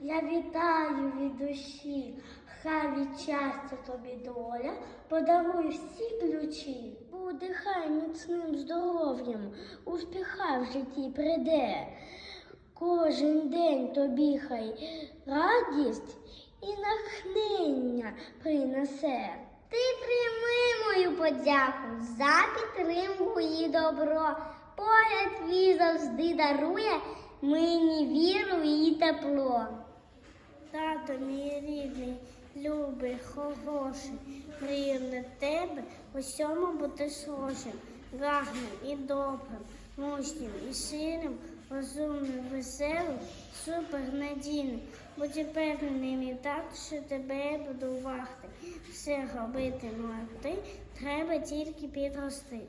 Я вітаю від душі, хай від щастя тобі доля, подаруй всі ключі. Буде хай міцним здоров'ям, успіха в житті прийде. Кожен день тобі хай радість і натхнення принесе. Ти прийми мою подяку за підтримку і добро. Погляд твій завжди дарує мені віру і тепло. Тато мій рідний, любий, хороший, на тебе усьому бути схожим, гарним і добрим, мужнім і сильним, розумним, веселим, супернадійним. Будь впевнений, мій тато, що тебе буду варти. Все робити ти, треба тільки підрости.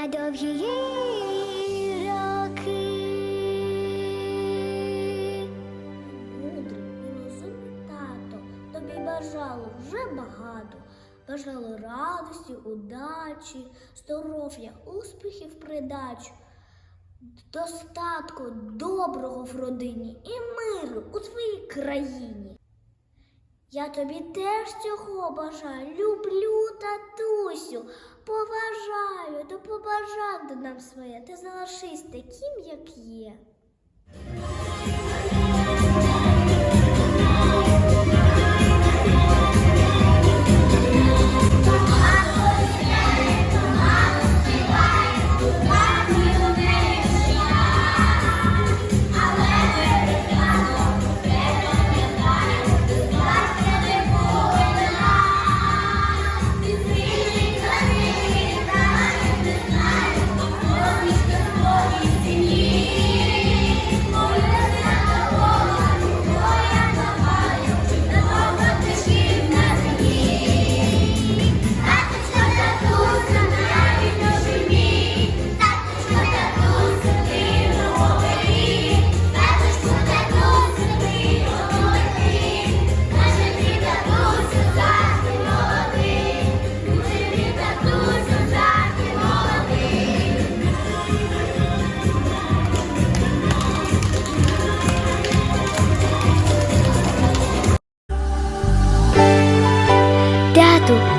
Недовгі роки. Мудрий і розумний тато, тобі бажало вже багато. Бажало радості, удачі, здоров'я, успіхів придачу, достатку доброго в родині і миру у твоїй країні. Я тобі теж цього бажаю, люблю татусю, поважаю, то побажав до нам своє, ти залишись таким, як є.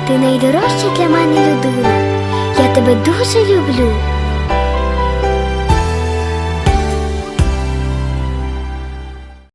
Ти найдорожча для мене людина. Я тебе дуже люблю.